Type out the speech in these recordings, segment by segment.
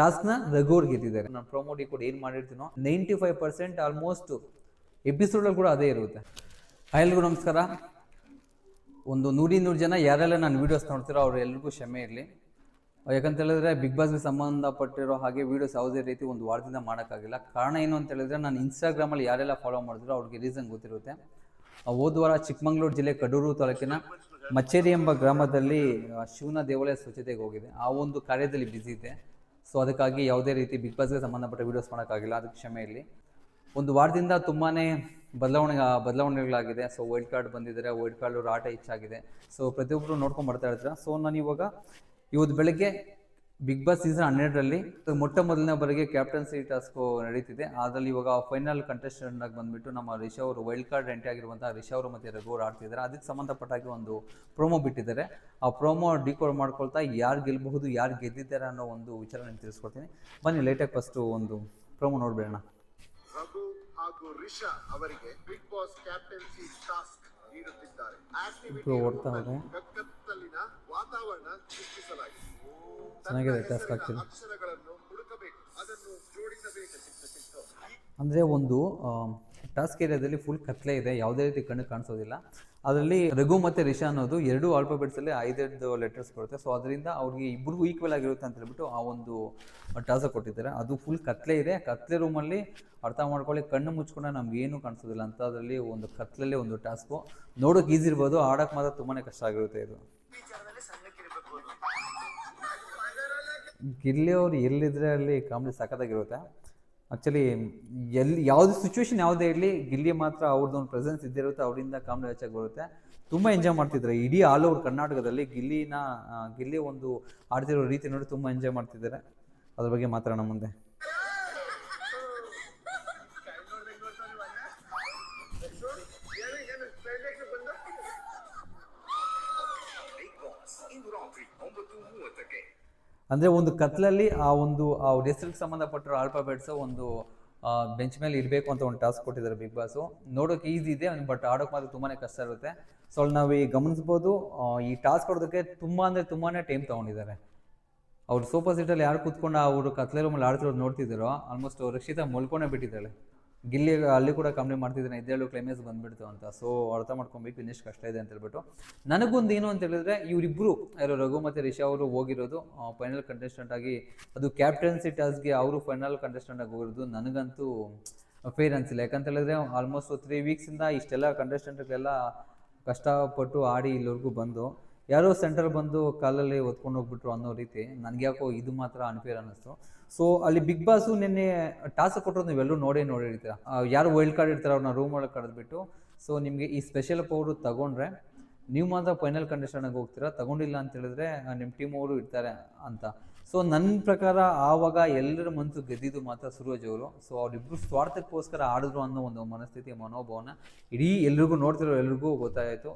ಟಾಸ್ಕ್ನ ರಘುವರ್ ಗೆದ್ದಿದ್ದಾರೆ ನಾನು ಪ್ರೊಮೋಟಿ ಕೂಡ ಏನು ಮಾಡಿರ್ತೀನೋ ನೈಂಟಿ ಫೈವ್ ಪರ್ಸೆಂಟ್ ಆಲ್ಮೋಸ್ಟ್ ಎಪಿಸೋಡಲ್ಲಿ ಕೂಡ ಅದೇ ಇರುತ್ತೆ. ಎಲ್ರಿಗೂ ನಮಸ್ಕಾರ. ಒಂದು ನೂರಿ ನೂರು ಜನ ಯಾರೆಲ್ಲ ನಾನು ವೀಡಿಯೋಸ್ ನೋಡ್ತೀರೋ ಅವ್ರು ಎಲ್ರಿಗೂ ಕ್ಷಮೆ ಇರಲಿ. ಯಾಕಂತ ಹೇಳಿದ್ರೆ ಬಿಗ್ ಬಾಸ್ಗೆ ಸಂಬಂಧಪಟ್ಟಿರೋ ಹಾಗೆ ವೀಡಿಯೋಸ್ ಯಾವುದೇ ರೀತಿ ಒಂದು ವಾರದಿಂದ ಮಾಡೋಕ್ಕಾಗಿಲ್ಲ. ಕಾರಣ ಏನು ಅಂತ ಹೇಳಿದ್ರೆ ನಾನು ಇನ್ಸ್ಟಾಗ್ರಾಮಲ್ಲಿ ಯಾರೆಲ್ಲ ಫಾಲೋ ಮಾಡಿದ್ರು ಅವ್ರಿಗೆ ರೀಸನ್ ಗೊತ್ತಿರುತ್ತೆ. ಹೋದ ವಾರ ಚಿಕ್ಕಮಂಗ್ಳೂರು ಜಿಲ್ಲೆ ಕಡೂರು ತಾಲೂಕಿನ ಮಚ್ಚೇರಿ ಎಂಬ ಗ್ರಾಮದಲ್ಲಿ ಶಿವನ ದೇವಾಲಯ ಸ್ವಚ್ಛತೆಗೆ ಹೋಗಿದೆ. ಆ ಒಂದು ಕಾರ್ಯದಲ್ಲಿ ಬ್ಯುಸಿ ಇದೆ ಸೊ ಅದಕ್ಕಾಗಿ ಯಾವುದೇ ರೀತಿ ಬಿಗ್ ಬಾಸ್ಗೆ ಸಂಬಂಧಪಟ್ಟ ವೀಡಿಯೋಸ್ ಮಾಡೋಕ್ಕಾಗಿಲ್ಲ. ಅದಕ್ಕೆ ಕ್ಷಮೆ ಇರಲಿ. ಒಂದು ವಾರದಿಂದ ತುಂಬಾ ಬದಲಾವಣೆ, ಬದಲಾವಣೆಗಳಾಗಿದೆ. ಸೊ ವೈಲ್ಡ್ ಕಾರ್ಡ್ ಬಂದಿದ್ದಾರೆ ವೈಲ್ಡ್ ಕಾರ್ಡ್ ರಾಟ ಹೆಚ್ಚಾಗಿದೆ. ಸೊ ಪ್ರತಿಯೊಬ್ಬರು ನೋಡ್ಕೊಂಡು ಬರ್ತಾ ಇರ್ತೀರ? ಸೊ ನಾನು ಇವಾಗ ಇವತ್ತು ಬೆಳಗ್ಗೆ ಬಿಗ್ ಬಾಸ್ ಸೀಸನ್ ಹನ್ನೆರಡರಲ್ಲಿ ಮೊಟ್ಟ ಮೊದಲನೇ ಬಾರಿಗೆ ಕ್ಯಾಪ್ಟನ್ಸಿ ಟಾಸ್ಕು ನಡೀತಿದೆ. ಅದರಲ್ಲಿ ಇವಾಗ ಫೈನಲ್ ಕಂಟೆಸ್ಟೆಂಟ್ ಆಗಿ ಬಂದ್ಬಿಟ್ಟು ನಮ್ಮ ರಿಷಾ ಅವರು ವೈಲ್ಡ್ ಕಾರ್ಡ್ ಎಂಟ್ರಿ ಆಗಿರುವಂತಹ ರಿಷಾ ಅವರು ಮತ್ತೆ ರಘು ಅವರು ಆಡ್ತಿದ್ದಾರೆ. ಅದಕ್ಕೆ ಸಂಬಂಧಪಟ್ಟಾಗಿ ಒಂದು ಪ್ರೋಮೋ ಬಿಟ್ಟಿದ್ದಾರೆ. ಆ ಪ್ರೋಮೋ ಡಿಕೋಡ್ ಮಾಡ್ಕೊಳ್ತಾ ಯಾರು ಗೆಲ್ಲಬಹುದು ಯಾರು ಗೆದ್ದಿದ್ದಾರೆ ಅನ್ನೋ ಒಂದು ವಿಚಾರ ನಾನು ತಿಳಿಸ್ಕೊಡ್ತೀನಿ. ಬನ್ನಿ ಲೇಟಾಗಿ ಫಸ್ಟು ಒಂದು ಪ್ರೋಮೋ ನೋಡ್ಬೇಡೋಣ. ಹಾಗೂ ರಿಷಾ ಅವರಿಗೆ ಬಿಗ್ ಬಾಸ್ ಕ್ಯಾಪ್ಟನ್ಸಿ ಟಾಸ್ಕ್ ನೀಡುತ್ತಿದ್ದಾರೆ. ವಾತಾವರಣ ಸೃಷ್ಟಿಸಲಾಗಿದೆ. ಚೆನ್ನಾಗಿದೆ ಟಾಸ್ಕ್ ಅಕ್ಷರಗಳನ್ನು ಹುಡುಕಬೇಕು. ಅದನ್ನು ಜೋಡಿಸಬೇಕು. ಸಿಕ್ತು ಸಿಕ್ತು ಅಂದರೆ ಒಂದು ಟಾಸ್ಕ್ ಏರಿಯಾದಲ್ಲಿ ಫುಲ್ ಕತ್ಲೆ ಇದೆ. ಯಾವುದೇ ರೀತಿ ಕಣ್ಣು ಕಾಣಿಸೋದಿಲ್ಲ. ಅದರಲ್ಲಿ ರಘು ಮತ್ತು ರಿಷಾ ಅನ್ನೋದು ಎರಡು ಆಲ್ಫಾಬೆಟ್ಸಲ್ಲಿ ಐದೈದು ಲೆಟರ್ಸ್ ಬರುತ್ತೆ. ಸೊ ಅದರಿಂದ ಅವ್ರಿಗೆ ಇಬ್ಬರಿಗೂ ಈಕ್ವಲ್ ಆಗಿರುತ್ತೆ ಅಂತ ಹೇಳ್ಬಿಟ್ಟು ಆ ಒಂದು ಟಾಸ್ಕ್ ಕೊಟ್ಟಿದ್ದಾರೆ. ಅದು ಫುಲ್ ಕತ್ಲೆ ಇದೆ. ಕತ್ಲೆ ರೂಮಲ್ಲಿ ಅರ್ಥ ಮಾಡ್ಕೊಳ್ಳಿ ಕಣ್ಣು ಮುಚ್ಕೊಂಡ್ರೆ ನಮ್ಗೆ ಏನು ಕಾಣಿಸೋದಿಲ್ಲ. ಅಂತ ಅದರಲ್ಲಿ ಒಂದು ಕತ್ಲಲ್ಲಿ ಒಂದು ಟಾಸ್ಕು ನೋಡೋಕೆ ಈಸಿ ಇರ್ಬೋದು ಆಡೋಕೆ ಮಾತ್ರ ತುಂಬಾ ಕಷ್ಟ ಆಗಿರುತ್ತೆ ಇದು. ಗಿಲ್ಲಿ ಅವ್ರು ಎಲ್ಲಿದ್ರೆ ಅಲ್ಲಿ ಕಾಮಿಡಿ ಸಖತ್ತಾಗಿರುತ್ತೆ. ಆ್ಯಕ್ಚುಲಿ ಎಲ್ಲಿ ಯಾವುದು ಸಿಚುವೇಶನ್ ಯಾವುದೇ ಇರಲಿ ಗಿಲ್ಲಿ ಮಾತ್ರ ಅವ್ರದ್ದು ಒಂದು ಪ್ರೆಸೆನ್ಸ್ ಇದ್ದಿರುತ್ತೆ ಅವರಿಂದ ಕಾಮಿಡಿ ಹೆಚ್ಚಾಗಿ ಬರುತ್ತೆ. ತುಂಬ ಎಂಜಾಯ್ ಮಾಡ್ತಿದ್ದಾರೆ. ಇಡೀ ಆಲ್ ಓವರ್ ಕರ್ನಾಟಕದಲ್ಲಿ ಗಿಲ್ಲಿನ ಗಿಲ್ಲಿ ಒಂದು ಆಡ್ತಿರೋ ರೀತಿ ನೋಡಿ ತುಂಬ ಎಂಜಾಯ್ ಮಾಡ್ತಿದ್ದಾರೆ. ಅದ್ರ ಬಗ್ಗೆ ಮಾತಾಡೋಣ ಮುಂದೆ. ಅಂದರೆ ಒಂದು ಕತ್ಲಲ್ಲಿ ಆ ಒಂದು, ಆ ಹೆಸರಿಗೆ ಸಂಬಂಧಪಟ್ಟಿರೋ ಆಲ್ಫಾಬೆಟ್ಸ್ ಒಂದು ಬೆಂಚ್ ಮೇಲೆ ಇರಬೇಕು ಅಂತ ಒಂದು ಟಾಸ್ಕ್ ಕೊಟ್ಟಿದ್ದಾರೆ ಬಿಗ್ ಬಾಸು ನೋಡೋಕೆ ಈಸಿ ಇದೆ ಬಟ್ ಆಡೋಕೆ ಮಾತ್ರ ತುಂಬಾ ಕಷ್ಟ ಇರುತ್ತೆ. ಸೊ ಅಲ್ಲಿ ನಾವು ಈ ಗಮನಿಸ್ಬೋದು ಈ ಟಾಸ್ಕ್ ಕೊಡೋದಕ್ಕೆ ತುಂಬ ಅಂದರೆ ತುಂಬಾ ಟೈಮ್ ತೊಗೊಂಡಿದ್ದಾರೆ. ಅವ್ರು ಸೋಫಾ ಸೀಟಲ್ಲಿ ಯಾರು ಕೂತ್ಕೊಂಡು ಅವರು ಕತ್ಲೆ ರೂಮಲ್ಲಿ ಆಡ್ತಿರೋದು ನೋಡ್ತಿದ್ದಾರೋ ಆಲ್ಮೋಸ್ಟ್ ರಕ್ಷಿತಾ ಮಲ್ಕೊಂಡೇ ಬಿಟ್ಟಿದ್ದಾಳೆ. ಗಿಲ್ಲಿ ಅಲ್ಲಿ ಕೂಡ ಕಂಪ್ಲೇಂಟ್ ಮಾಡ್ತಿದ್ದಾನೆ ಇದ್ದೇಳು ಕ್ಲೈಮೇಸ್ ಬಂದ್ಬಿಡ್ತು ಅಂತ. ಸೊ ಅರ್ಥ ಮಾಡ್ಕೊಬೇಕು, ಇನ್ನೆಷ್ಟು ಕಷ್ಟ ಇದೆ ಅಂತ ಹೇಳ್ಬಿಟ್ಟು. ನನಗೊಂದು ಏನು ಅಂತ ಹೇಳಿದ್ರೆ ಇವರಿಬ್ಬರು ಯಾರು ರಘು ಮತ್ತು ರಿಷಾ ಅವರು ಹೋಗಿರೋದು ಫೈನಲ್ ಕಂಟೆಸ್ಟೆಂಟ್ ಆಗಿ, ಅದು ಕ್ಯಾಪ್ಟನ್ಸಿ ಟಾಸ್ಗೆ ಅವರು ಫೈನಲ್ ಕಂಟೆಸ್ಟೆಂಟ್ ಆಗಿ ಹೋಗಿರೋದು, ನನಗಂತೂ ಫೇರ್ ಅನಿಸಿಲ್ಲ. ಯಾಕಂತ ಹೇಳಿದ್ರೆ ಆಲ್ಮೋಸ್ಟ್ ತ್ರೀ ವೀಕ್ಸಿಂದ ಇಷ್ಟೆಲ್ಲ ಕಂಟೆಸ್ಟೆಂಟ್ಗಳೆಲ್ಲ ಕಷ್ಟಪಟ್ಟು ಆಡಿ ಇಲ್ಲಿವರೆಗೂ ಬಂದು, ಯಾರೋ ಸೆಂಟರ್ ಬಂದು ಕಾಲಲ್ಲಿ ಹೊತ್ಕೊಂಡು ಹೋಗ್ಬಿಟ್ರು ಅನ್ನೋ ರೀತಿ ನನಗೆ ಯಾಕೋ ಇದು ಮಾತ್ರ ಅನ್ಫೇರ್ ಅನ್ನಿಸ್ತು. ಸೊ ಅಲ್ಲಿ ಬಿಗ್ ಬಾಸು ನಿನ್ನೆ ಟಾಸ್ಕ್ ಕೊಟ್ಟರು ನೀವೆಲ್ಲರೂ ನೋಡೇ ನೋಡಿರ್ತೀರ ಯಾರು ವೈಲ್ಡ್ ಕಾರ್ಡ್ ಇರ್ತಾರೆ ಅವ್ರನ್ನ ರೂಮ್ ಒಳಗೆ ಕರೆದ್ಬಿಟ್ಟು ಸೊ ನಿಮಗೆ ಈ ಸ್ಪೆಷಲ್ ಪವರು ತಗೊಂಡ್ರೆ, ನೀವು ಮಾತ್ರ ಫೈನಲ್ ಕಂಡೀಷನಾಗಿ ಹೋಗ್ತೀರಾ? ತಗೊಂಡಿಲ್ಲ ಅಂತ ಹೇಳಿದ್ರೆ ನಿಮ್ಮ ಟೀಮ್ ಅವರು ಇರ್ತಾರೆ ಅಂತ. ಸೊ ನನ್ನ ಪ್ರಕಾರ ಆವಾಗ ಎಲ್ಲರ ಮನಸ್ಸು ಗೆದ್ದಿದ್ದು ಮಾತ್ರ ಸೂರಜ್ ಅವರು. ಸೊ ಅವರಿಬ್ಬರು ಸ್ವಾರ್ಥಕ್ಕೋಸ್ಕರ ಆಡಿದ್ರು ಅನ್ನೋ ಒಂದು ಮನಸ್ಥಿತಿ, ಮನೋಭಾವನ ಇಡೀ ಎಲ್ರಿಗೂ ನೋಡ್ತಿರೋ ಎಲ್ರಿಗೂ ಗೊತ್ತಾಯಿತು.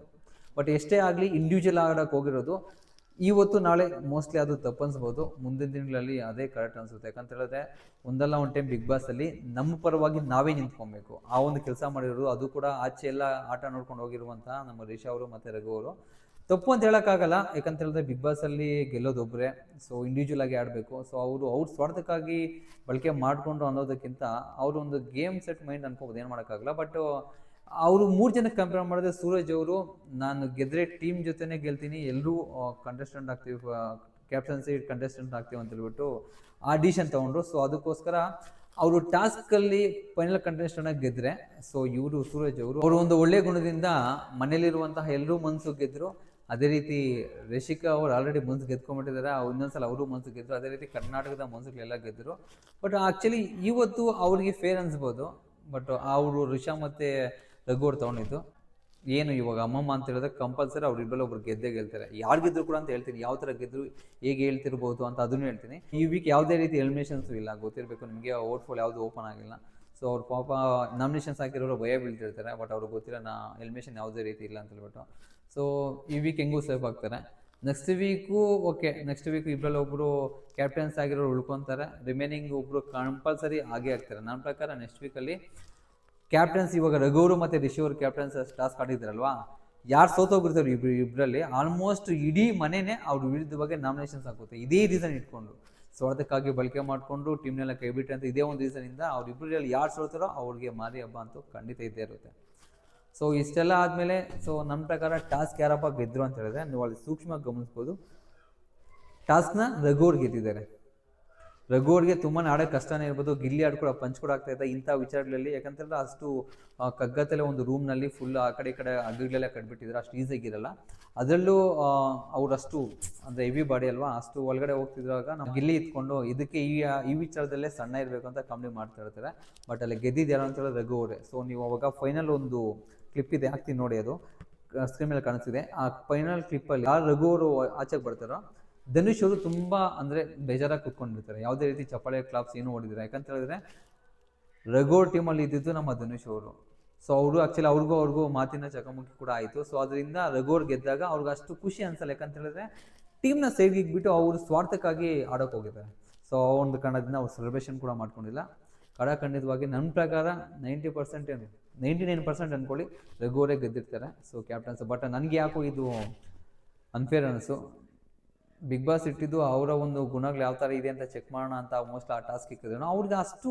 ಬಟ್ ಎಷ್ಟೇ ಆಗಲಿ ಇಂಡಿವಿಜುವಲ್ ಆಡೋಕೆ ಹೋಗಿರೋದು ಇವತ್ತು ನಾಳೆ ಮೋಸ್ಟ್ಲಿ ಅದು ತಪ್ಪನ್ಸ್ಬೋದು. ಮುಂದಿನ ದಿನಗಳಲ್ಲಿ ಅದೇ ಕರೆಕ್ಟ್ ಅನಿಸುತ್ತೆ. ಯಾಕಂತ ಹೇಳಿದ್ರೆ, ಒಂದಲ್ಲ ಒಂದು ಟೈಮ್ ಬಿಗ್ ಬಾಸ್ ಅಲ್ಲಿ ನಮ್ಮ ಪರವಾಗಿ ನಾವೇ ನಿಂತ್ಕೊಬೇಕು. ಆ ಒಂದು ಕೆಲಸ ಮಾಡಿರೋದು ಅದು ಕೂಡ ಆಚೆ ಎಲ್ಲ ಆಟ ನೋಡ್ಕೊಂಡು ಹೋಗಿರುವಂತಹ ನಮ್ಮ ರಿಷಾ ಅವರು ಮತ್ತೆ ರಘು ಅವರು. ತಪ್ಪು ಅಂತ ಹೇಳೋಕ್ಕಾಗಲ್ಲ. ಯಾಕಂತ ಹೇಳಿದ್ರೆ ಬಿಗ್ ಬಾಸ್ ಅಲ್ಲಿ ಗೆಲ್ಲೋದೊಬ್ಬರೇ ಸೊ ಇಂಡಿವಿಜುವಲ್ ಆಗಿ ಆಡಬೇಕು. ಸೊ ಅವರು ಅವ್ರ ಸ್ವಾರ್ಥಕ್ಕಾಗಿ ಬಳಕೆ ಮಾಡಿಕೊಂಡು ಅನ್ನೋದಕ್ಕಿಂತ ಅವರು ಒಂದು ಗೇಮ್ ಸೆಟ್ ಮೈಂಡ್ ಅನ್ಕೋಬೋದು. ಏನು ಮಾಡೋಕ್ಕಾಗಲ್ಲ. ಬಟ್ ಅವರು ಮೂರು ಜನಕ್ಕೆ ಕಂಪೇರ್ ಮಾಡಿದ್ರೆ ಸೂರಜ್ ಅವರು, ನಾನು ಗೆದ್ರೆ ಟೀಮ್ ಜೊತೆನೇ ಗೆಲ್ತೀನಿ, ಎಲ್ಲರೂ ಕಂಟೆಸ್ಟೆಂಟ್ ಆಗ್ತೀವಿ ಕ್ಯಾಪ್ಟನ್ಸಿ ಕಂಟೆಸ್ಟೆಂಟ್ ಆಗ್ತೀವಿ ಅಂತ ಹೇಳ್ಬಿಟ್ಟು ಆ ಡಿಸಿಷನ್ ತಗೊಂಡ್ರು. ಸೊ ಅದಕ್ಕೋಸ್ಕರ ಅವರು ಟಾಸ್ಕಲ್ಲಿ ಫೈನಲ್ ಕಂಟೆಸ್ಟೆಂಟ್ ಆಗಿ ಗೆದ್ರೆ ಸೊ ಇವರು ಸೂರಜ್ ಅವರು ಅವರು ಒಂದು ಒಳ್ಳೆ ಗುಣದಿಂದ ಮನೇಲಿರುವಂತಹ ಎಲ್ಲರೂ ಮನಸ್ಸು ಗೆದ್ರು. ಅದೇ ರೀತಿ ರಿಷಿಕಾ ಅವರು ಆಲ್ರೆಡಿ ಮನ್ಸು ಗೆದ್ಕೊಂಡ್ಬಿಟ್ಟಿದ್ದಾರೆ. ಇನ್ನೊಂದ್ಸಲ ಅವರು ಮನ್ಸು ಗೆದ್ರು. ಅದೇ ರೀತಿ ಕರ್ನಾಟಕದ ಮನ್ಸುಗಳೆಲ್ಲ ಗೆದ್ದರು ಬಟ್ ಆ್ಯಕ್ಚುಲಿ ಇವತ್ತು ಅವ್ರಿಗೆ ಫೇರ್ ಅನ್ಸ್ಬೋದು. ಬಟ್ ಅವರು ರಿಷಾ ಮತ್ತು ಅವ್ರು ತೊಗೊಂಡಿದ್ದು. ಏನು ಇವಾಗ ಅಮ್ಮಮ್ಮ ಅಂತ ಹೇಳಿದ್ರೆ ಕಂಪಲ್ಸರಿ ಅವ್ರು ಇಬ್ಬರು ಒಬ್ರು ಗೆದ್ದೇ ಗೆಲ್ತಾರೆ. ಯಾರು ಗೆದ್ರು ಕೂಡ ಅಂತ ಹೇಳ್ತೀನಿ. ಯಾವ ಥರ ಗೆದ್ರು, ಹೇಗೆ ಹೇಳ್ತಿರ್ಬೋದು ಅಂತ ಅದನ್ನು ಹೇಳ್ತೀನಿ. ಈ ವೀಕ್ ಯಾವುದೇ ರೀತಿ ಎಲಿಮಿನೇಷನ್ಸ್ ಇಲ್ಲ. ಗೊತ್ತಿರಬೇಕು ನಿಮಗೆ ಓಟ್ ಫೋಲ್ ಯಾವುದು ಓಪನ್ ಆಗಿಲ್ಲ. ಸೊ ಅವ್ರ ಪಾಪ ನಾಮಿನೇಷನ್ಸ್ ಹಾಕಿರೋರು ಭಯ ಬೀಳ್ತಿರ್ತಾರೆ. ಬಟ್ ಅವ್ರಿಗೆ ಗೊತ್ತಿಲ್ಲ, ನಾ ಎಲಿಮಿನೇಷನ್ ಯಾವುದೇ ರೀತಿ ಇಲ್ಲ ಅಂತ ಹೇಳ್ಬಿಟ್ಟು. ಸೊ ಈ ವೀಕ್ ಹೆಂಗೂ ಸೇಫ್ ಆಗ್ತಾರೆ. Next week okay next week ಇಬ್ಬರಲ್ಲಿ ಒಬ್ಬರು ಕ್ಯಾಪ್ಟನ್ಸ್ ಆಗಿರೋರು ಉಳ್ಕೊತಾರೆ. ರಿಮೈನಿಂಗ್ ಒಬ್ಬರು ಕಂಪಲ್ಸರಿ ಆಗೇ ಆಗ್ತಾರೆ. ನನ್ನ ಪ್ರಕಾರ ನೆಕ್ಸ್ಟ್ ವೀಕಲ್ಲಿ ಕ್ಯಾಪ್ಟನ್ಸ್ ಇವಾಗ ರಘುವರು ಮತ್ತು ರಿಷಿ ಅವರು ಕ್ಯಾಪ್ಟನ್ಸ್ ಟಾಸ್ಕ್ ಆಡಿದ್ರಲ್ವಾ ಯಾರು ಸೋತೋಗಿರ್ತಾರೆ ಇಬ್ರು ಇಬ್ಬರಲ್ಲಿ ಆಲ್ಮೋಸ್ಟ್ ಇಡೀ ಮನೆನೇ ಅವ್ರ ವಿರುದ್ಧವಾಗಿ ನಾಮಿನೇಷನ್ಸ್ ಹಾಕುತ್ತೆ. ಇದೇ ರೀಸನ್ ಇಟ್ಕೊಂಡು. ಸ್ವಾರ್ಥಕ್ಕಾಗಿ ಬಳಕೆ ಮಾಡಿಕೊಂಡು ಟೀಮ್ನೆಲ್ಲ ಕೈ ಅಂತ ಇದೇ ಒಂದು ರೀಸನಿಂದ ಅವ್ರಿಬ್ಬರಲ್ಲಿ ಯಾರು ಸೋತಾರೋ ಅವ್ರಿಗೆ ಮಾರಿ ಹಬ್ಬ ಅಂತೂ ಖಂಡಿತ ಇದ್ದೇ ಇರುತ್ತೆ. ಸೊ ಇಷ್ಟೆಲ್ಲ ಆದಮೇಲೆ ಸೊ ನಮ್ಮ ಪ್ರಕಾರ ಟಾಸ್ಕ್ ಯಾರಪ್ಪ ಗೆದ್ರು ಅಂತ ಹೇಳಿದ್ರೆ ನೀವು ಅಲ್ಲಿ ಸೂಕ್ಷ್ಮ ಗಮನಿಸ್ಬೋದು. ಟಾಸ್ಕ್ನ ರಘುವ್ರು ಗೆದ್ದಿದ್ದಾರೆ. ರಘುವ್ರಿಗೆ ತುಂಬಾ ಆಡೋಕೆ ಕಷ್ಟನೇ ಇರ್ಬೋದು. ಗಿಲ್ಲಿ ಆಡ್ ಕೂಡ ಪಂಚ್ ಕೂಡ ಆಗ್ತಾ ಇದೆ ಇಂಥ ವಿಚಾರಗಳಲ್ಲಿ. ಯಾಕಂತಂದ್ರೆ ಅಷ್ಟು ಕಗ್ಗತ್ತಲೆ ಒಂದು ರೂಮ್ನಲ್ಲಿ ಫುಲ್ ಆ ಕಡೆ ಈ ಕಡೆ ಹಗ್ಗಗಳೆಲ್ಲ ಕಟ್ಬಿಟ್ಟಿದ್ರೆ. ಅಷ್ಟು ಈಸಿಯಾಗಿರಲ್ಲ ಅದರಲ್ಲೂ ಅವರಷ್ಟು, ಅಂದರೆ ಹೆವಿ ಬಾಡಿ ಅಲ್ವಾ, ಅಷ್ಟು ಒಳಗಡೆ ಹೋಗ್ತಿದ್ರಾಗ ನಾವು ಗಿಲ್ಲಿ ಇತ್ಕೊಂಡು ಇದಕ್ಕೆ ಈ ಈ ವಿಚಾರದಲ್ಲೇ ಸಣ್ಣ ಇರಬೇಕು ಅಂತ ಕಾಮಿಡಿ ಮಾಡ್ತಾ ಇರ್ತಾರೆ. ಬಟ್ ಅಲ್ಲಿ ಗೆದ್ದಿದ್ದು ಯಾರು ಅಂತ ಹೇಳಿದ್ರೆ ರಘು ಅವರೇ. ಸೊ ನೀವು ಅವಾಗ ಫೈನಲ್ ಒಂದು ಕ್ಲಿಪ್ ಇದೆ, ಹಾಕ್ತೀನಿ ನೋಡಿ ಅದು. ಸ್ಕ್ರೀನ್ ಮೇಲೆ ಕಾಣಿಸ್ತಿದೆ. ಆ ಫೈನಲ್ ಕ್ಲಿಪ್ಪಲ್ಲಿ ಯಾರು ರಘು ಅವರು ಆಚೆಗೆ ಬರ್ತಾರೋ ಧನುಷ್ ಅವರು ತುಂಬ ಅಂದರೆ ಬೇಜಾರಾಗಿ ಕೂತ್ಕೊಂಡಿರ್ತಾರೆ. ಯಾವುದೇ ರೀತಿ ಚಪ್ಪಾಳೆ, ಕ್ಲಾಪ್ಸ್ ಏನು ಹೊಡಿದಿರ ಯಾಕಂತ ಹೇಳಿದ್ರೆ ರಘು ಟೀಮಲ್ಲಿ ಇದ್ದಿದ್ದು ನಮ್ಮ ಧನುಷ್ ಅವರು. ಸೊ ಅವರು ಆ್ಯಕ್ಚುಲಿ ಅವ್ರಿಗೂ ಅವ್ರಿಗೂ ಮಾತಿನ ಚಕಮಕಿ ಕೂಡ ಆಯಿತು. ಸೊ ಅದರಿಂದ ರಘೋರ್ ಗೆದ್ದಾಗ ಅವ್ರಿಗೆ ಅಷ್ಟು ಖುಷಿ ಅನ್ಸಲ್ಲ. ಯಾಕಂತ ಹೇಳಿದ್ರೆ ಟೀಮ್ನ ಸೈಡ್ಗೆ ಇಟ್ಬಿಟ್ಟು ಅವರು ಸ್ವಾರ್ಥಕ್ಕಾಗಿ ಆಡೋಕೆ ಹೋಗಿದ್ದಾರೆ. ಸೊ ಆ ಒಂದು ಕಾರಣದಿಂದ ಅವ್ರು ಸೆಲೆಬ್ರೇಷನ್ ಕೂಡ ಮಾಡ್ಕೊಂಡಿಲ್ಲ. ಕಡಾಖಂಡಿತವಾಗಿ ನನ್ನ ಪ್ರಕಾರ ನೈಂಟಿ ಪರ್ಸೆಂಟ್ ಏನು, ನೈಂಟಿ ನೈನ್ ಪರ್ಸೆಂಟ್ ಅಂದ್ಕೊಳ್ಳಿ ರಘೋರೇ ಅವರೇ ಗೆದ್ದಿರ್ತಾರೆ. ಸೊ ಕ್ಯಾಪ್ಟನ್ಸ್ ಬಟ್ ನನಗೆ ಯಾಕೋ ಇದು ಅನ್ಫೇರ್ ಅನಿಸು. ಬಿಗ್ ಬಾಸ್ ಇಟ್ಟಿದ್ದು ಅವರ ಒಂದು ಗುಣಗಳು ಯಾವ ಥರ ಇದೆ ಅಂತ ಚೆಕ್ ಮಾಡೋಣ ಅಂತ ಮೋಸ್ಟ್ ಆ ಟಾಸ್ಕ್ ಇಕ್ಕಿದ್ರು. ಅವ್ರಿಗೆ ಅಷ್ಟು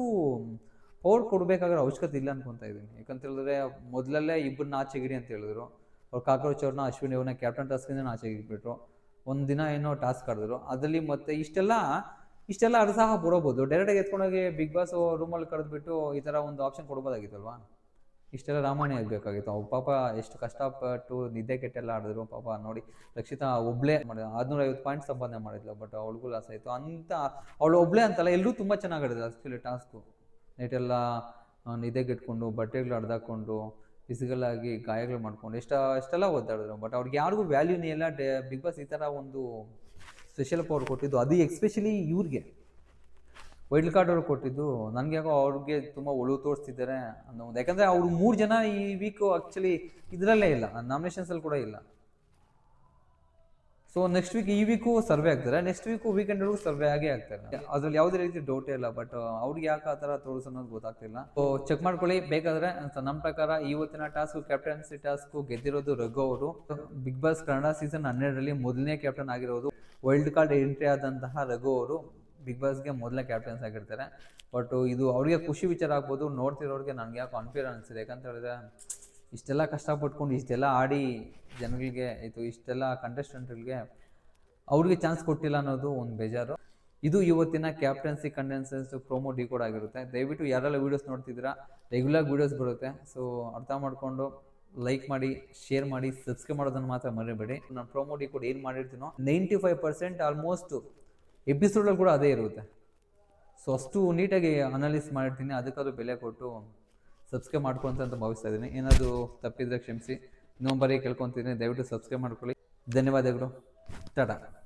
ಪವರ್ ಕೊಡಬೇಕಾಗಿರೋ ಅವಶ್ಯಕತೆ ಇಲ್ಲ ಅನ್ಕೊತಾ ಇದ್ದೀನಿ. ಯಾಕಂತ ಹೇಳಿದ್ರೆ ಮೊದಲಲ್ಲೇ ಇಬ್ಬರನ್ನ ಆಚೆಗಿರಿ ಅಂತ ಹೇಳಿದ್ರು. ಅವ್ರು ಕಾಕ್ರೋಚ್ ಅವ್ರನ್ನ ಅಶ್ವಿನಿ ಅವ್ರನ್ನ ಕ್ಯಾಪ್ಟನ್ ಟಾಸ್ಕಿಂದ ನಾಚೆಗಿಟ್ಬಿಟ್ರು ಒಂದು ದಿನ ಏನೋ ಟಾಸ್ಕ್ ಆಡಿದ್ರು ಅದರಲ್ಲಿ ಮತ್ತೆ ಇಷ್ಟೆಲ್ಲ ಇಷ್ಟೆಲ್ಲ ಅರ್ಸಾಹ ಬಿಡೋಬೋದು. ಡೈರೆಕ್ಟಾಗಿ ಎತ್ಕೊಂಡೋಗಿ ಬಿಗ್ ಬಾಸ್ ರೂಮಲ್ಲಿ ಕರೆದ್ಬಿಟ್ಟು ಈ ಥರ ಒಂದು ಆಪ್ಷನ್ ಕೊಡ್ಬೋದಾಗಿತ್ತಲ್ವಾ? ಇಷ್ಟೆಲ್ಲ ರಾಮಾಯಣ ಆಗಬೇಕಾಗಿತ್ತು ಅವ್ರು ಪಾಪ ಎಷ್ಟು ಕಷ್ಟಪಟ್ಟು ನಿದ್ದೆ ಕೆಟ್ಟೆಲ್ಲ ಆಡಿದ್ರು. ಪಾಪ ನೋಡಿ ರಕ್ಷಿತಾ ಒಬ್ಳೆ ಮಾಡಿದ ಆರ್ನೂರ ಐವತ್ತು ಪಾಯಿಂಟ್ ಸಂಪಾದನೆ ಮಾಡಿದ್ಲು ಬಟ್ ಅವಳಿಗೂ ಲಾಸ್ ಆಯಿತು. ಅಂತ ಅವಳು ಒಬ್ಳೆ ಅಂತಲ್ಲ ಎಲ್ಲರೂ ತುಂಬ ಚೆನ್ನಾಗಿ ಆಡಿದ್ರು ಆ್ಯಕ್ಚುಲಿ ಟಾಸ್ಕು ನೈಟೆಲ್ಲ ನಿದ್ದೆಗೆಟ್ಕೊಂಡು ಬಟ್ಟೆಗಳು ಅಡ್ದಾಕೊಂಡು ಫಿಸಿಕಲ್ ಆಗಿ ಗಾಯಗಳು ಮಾಡ್ಕೊಂಡು, ಎಷ್ಟ, ಎಷ್ಟೆಲ್ಲ ಒದ್ದಾಡಿದ್ರು. ಬಟ್ ಅವ್ರಿಗೆ ಯಾರಿಗೂ ವ್ಯಾಲ್ಯೂನೇ ಇಲ್ಲ. ಡೇ ಬಿಗ್ ಬಾಸ್ ಈ ಥರ ಒಂದು ಸ್ಪೆಷಲ್ ಪವರ್ ಕೊಟ್ಟಿದ್ದು. ಅದು ಎಕ್ಸ್ಪೆಷಲಿ ಇವ್ರಿಗೆ. ವೈಲ್ಡ್ ಕಾರ್ಡ್ ಅವ್ರು ಕೊಟ್ಟಿದ್ದು, ನನಗೆ ಯಾಕೋ ಅವ್ರಿಗೆ ತುಂಬ ಒಳು ತೋರಿಸ್ತಿದ್ದಾರೆ ಅನ್ನೋ ಒಂದು. ಯಾಕಂದರೆ ಅವರು ಮೂರು ಜನ ಈ ವೀಕು ಆ್ಯಕ್ಚುಲಿ ಇದರಲ್ಲೇ ಇಲ್ಲ ನಾಮಿನೇಷನ್ಸಲ್ಲಿ ಕೂಡ ಇಲ್ಲ. ಸೊ ನೆಕ್ಸ್ಟ್ ವೀಕ್ ಈ ವೀಕು ಸರ್ವೆ ಆಗ್ತಾರೆ. ನೆಕ್ಸ್ಟ್ ವೀಕು ವೀಕೆಂಡ್ವರೆಗೂ ಸರ್ವೆ ಆಗೇ ಆಗ್ತಾರೆ. ಅದ್ರಲ್ಲಿ ಯಾವುದೇ ರೀತಿ ಡೌಟೇ ಇಲ್ಲ ಬಟ್ ಅವ್ರಿಗೆ ಯಾಕೆ ಆ ಥರ ತೋರಿಸ್ ಅನ್ನೋದು ಗೊತ್ತಾಗ್ತಿಲ್ಲ. ಸೊ ಚೆಕ್ ಮಾಡ್ಕೊಳ್ಳಿ. ಬೇಕಾದ್ರೆ ನಮ್ಮ ಪ್ರಕಾರ ಇವತ್ತಿನ ಟಾಸ್ಕು ಕ್ಯಾಪ್ಟನ್ಸಿ ಟಾಸ್ಕು ಗೆದ್ದಿರೋದು ರಘು ಅವರು. ಬಿಗ್ ಬಾಸ್ ಕನ್ನಡ ಸೀಸನ್ ಹನ್ನೆರಡರಲ್ಲಿ ಮೊದಲನೇ ಕ್ಯಾಪ್ಟನ್ ಆಗಿರೋದು ವೈಲ್ಡ್ ಕಾರ್ಡ್ ಎಂಟ್ರಿ ಆದಂತಹ ರಘು ಅವರು. ಬಿಗ್ ಬಾಸ್ಗೆ ಮೊದಲೇ ಕ್ಯಾಪ್ಟನ್ಸ್ ಆಗಿರ್ತಾರೆ. ಬಟ್ ಇದು ಅವ್ರಿಗೆ ಖುಷಿ ವಿಚಾರ ಆಗ್ಬೋದು. ನೋಡ್ತಿರೋರಿಗೆ ನನಗೆ ಯಾಕೆ ಅನ್ಫೇರ್ ಅನಿಸಿದೆ. ಯಾಕಂತ ಹೇಳಿದ್ರೆ, ಇಷ್ಟೆಲ್ಲ ಕಷ್ಟಪಟ್ಕೊಂಡು ಇಷ್ಟೆಲ್ಲ ಆಡಿ ಜನಗಳಿಗೆ, ಇದು ಇಷ್ಟೆಲ್ಲ ಕಂಟೆಸ್ಟೆಂಟ್ಗಳಿಗೆ ಅವ್ರಿಗೆ ಚಾನ್ಸ್ ಕೊಟ್ಟಿಲ್ಲ ಅನ್ನೋದು ಒಂದು ಬೇಜಾರು. ಇದು ಇವತ್ತಿನ ಕ್ಯಾಪ್ಟನ್ಸಿ ಕಂಡೆನ್ಸೆನ್ಸ್ ಪ್ರೋಮೋ ಡಿಕೋಡ್ ಆಗಿರುತ್ತೆ. ದಯವಿಟ್ಟು ಯಾರೆಲ್ಲ ವೀಡಿಯೋಸ್ ನೋಡ್ತಿದ್ದೀರಾ ರೆಗ್ಯುಲರ್ ವೀಡಿಯೋಸ್ ಬರುತ್ತೆ. ಸೊ ಅರ್ಥ ಮಾಡಿಕೊಂಡು ಲೈಕ್ ಮಾಡಿ ಶೇರ್ ಮಾಡಿ ಸಬ್ಸ್ಕ್ರೈಬ್ ಮಾಡೋದನ್ನು ಮಾತ್ರ ಮರಿಬೇಡಿ. ನಾನು ಪ್ರೋಮೋ ಡಿಕೋಡ್ ಏನು ಮಾಡಿರ್ತೀನೋ ನೈಂಟಿ ಫೈವ್ ಪರ್ಸೆಂಟ್ ಆಲ್ಮೋಸ್ಟ್ ಎಪಿಸೋಡಲ್ಲಿ ಕೂಡ ಅದೇ ಇರುತ್ತೆ. ಸೊ ಅಷ್ಟು ನೀಟಾಗಿ ಅನಾಲಿಸ್ ಮಾಡಿರ್ತೀನಿ. ಅದಕ್ಕಾದ್ರೂ ಬೆಲೆ ಕೊಟ್ಟು ಸಬ್ಸ್ಕ್ರೈಬ್ ಮಾಡ್ಕೊಂತ ಅಂತ ಭಾವಿಸ್ತಾ ಇದ್ದೀನಿ. ಏನಾದರೂ ತಪ್ಪಿದ್ರೆ ಕ್ಷಮಿಸಿ. ಇನ್ನೊಂಬರಿಗೆ ಕೇಳ್ಕೊತೀನಿ. ದಯವಿಟ್ಟು ಸಬ್ಸ್ಕ್ರೈಬ್ ಮಾಡ್ಕೊಳ್ಳಿ. ಧನ್ಯವಾದಗಳು. ಟಾಟಾ.